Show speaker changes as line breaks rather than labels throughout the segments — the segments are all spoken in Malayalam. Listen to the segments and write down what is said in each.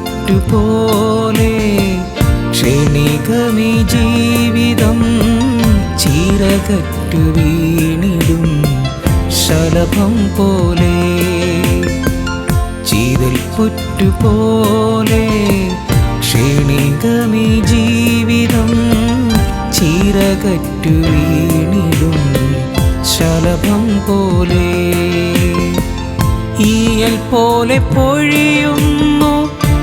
മുറ്റുപോലെ ക്ഷണികമി ജീവിതം ചീരകറ്റു വീണിടും ശലഭം പോലെ. ചീതൽ പുറ്റുപോലെ ക്ഷണികമി ജീവിതം ചീരകറ്റു വീണിടും ശലഭം പോലെ. ഈയൽ പോലെ പൊഴിയും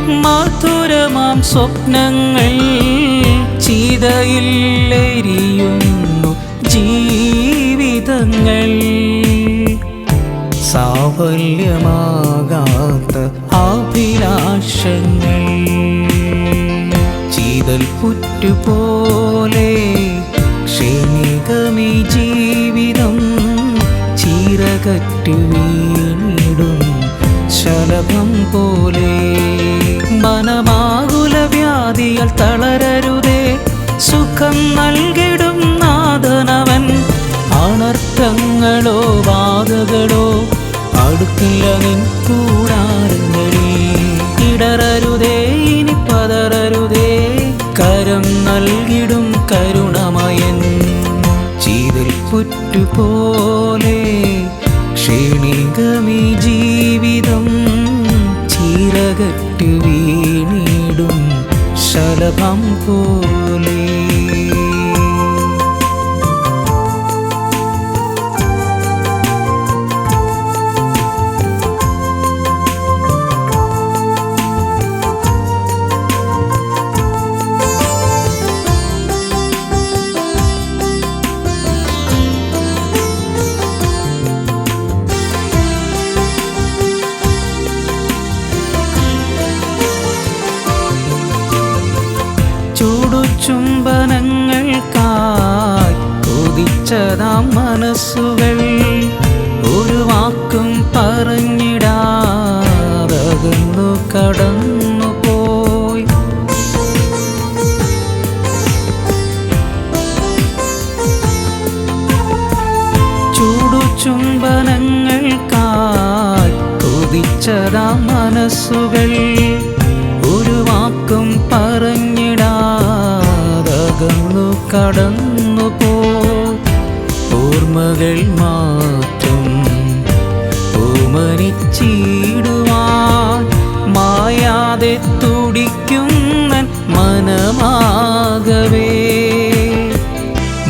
മധുരമാം സ്വപ്നങ്ങൾ ചീതയില്ലെരിയുന്നു ജീവിതങ്ങൾ. സാഫല്യമാകാത്ത അഭിലാഷങ്ങൾ. ചീതൽ പുറ്റുപോലെ ക്ഷണികമീ ജീവിതം ചീരകറ്റു വീണിടും ശലഭം പോലെ. തളരരുതേ. സുഖം നൽകിടും നാഥനവൻ. അനർത്ഥങ്ങളോ വാദകളോ അടുക്കില്ല നിൻ കൂടാരങ്ങളിൽ. ഇടറരുതേ ഇനി പതറരുതേ. കരം നൽകിടും കരുണമയൻ. ചീതൽ പുറ്റുപോലെ ക്ഷീണികമീ ജീവിതം ചീരകറ്റു കൊതിച്ചതാം മനസ്സുകൾ. ഒരു വാക്കും പറഞ്ഞിടാതകന്നു കടന്നു പോയി ചൂടു ചുംബനങ്ങൾക്കായി കൊതിച്ചതാം മനസ്സുകൾ. ഒരു വാക്കും പറഞ്ഞിടാതകന്നു കടന്നു ഓർമ്മകൾ മാറ്റും ഓമനിച്ചിടുവാൻ മായാതെ തുടിക്കുന്ന മനമാകവേ.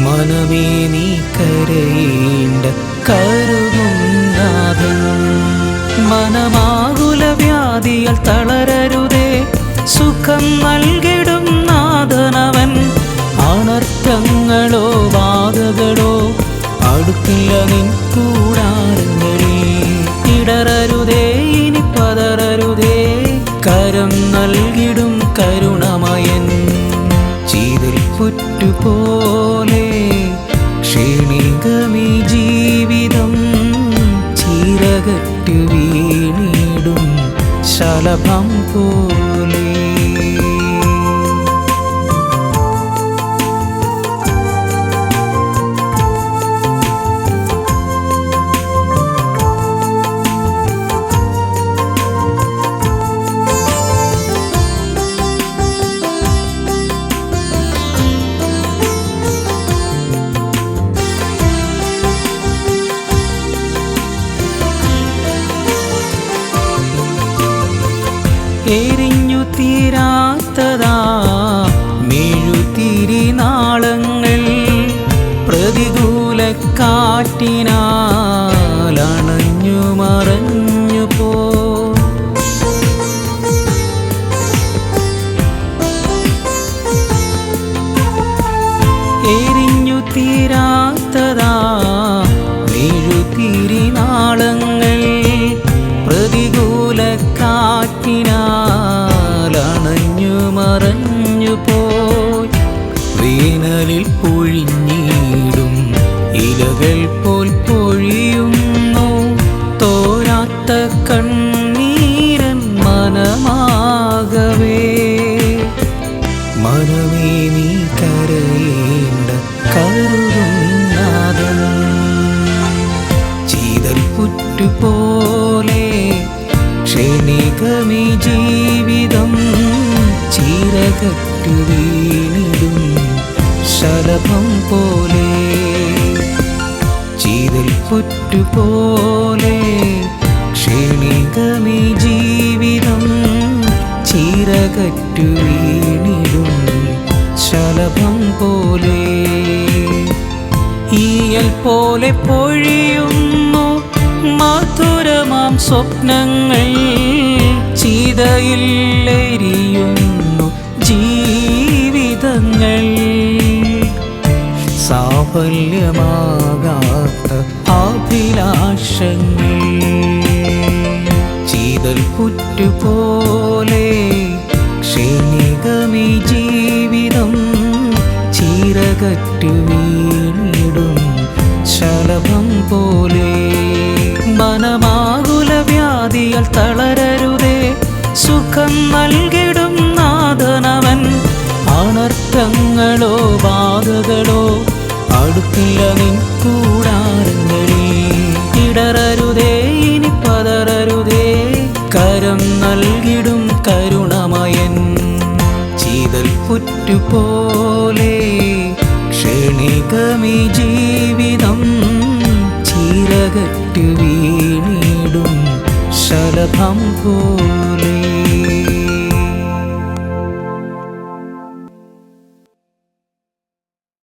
മനമേ നീ കരയേണ്ട കരുകുന്നാഥൻ പുറ്റുപോലെ ക്ഷീണികമീ ജീവിതം ചീരകറ്റു വീണിടും ശലഭം പോലെ എരിഞ്ഞു തീരാത്തതാ. മെഴുതിരി നാളങ്ങൾ പ്രതികൂല കാറ്റിനാലണഞ്ഞു വീണിടും ശലഭം പോലെ. ചീതൽ പുറ്റുപോലെ ക്ഷണികമീ ജീവിതം ചീരകറ്റു വീണിടും ശലഭം പോലെ. ഈയൽ പോലെ പൊഴിയുന്നു മധുരമാം സ്വപ്നങ്ങൾ ചീതയിൽ സാഫല്യമാകാത്ത അഭിലാഷങ്ങൾ. ചീതൽ പുറ്റുപോലെ ക്ഷണികമി ജീവിതം ചീരകറ്റു വീണിടും ശലഭം പോലെ. മനമാകുല വ്യാധിയാൽ തളരരുതേ സുഖം നൽകിടും നാഥനവൻ. അനർത്ഥങ്ങളോ ബാധകളോ അടുക്കില്ല നിൻ കൂടാരങ്ങളിൽ. ഇടറരുതേ ഇനി പതറരുതേ. കരം നൽകിടും കരുണമയൻ. ചീതൽ പുറ്റുപോലെ ക്ഷണികമീ ജീവിതം ചീരകറ്റു വീണിടും ശലഭം പോ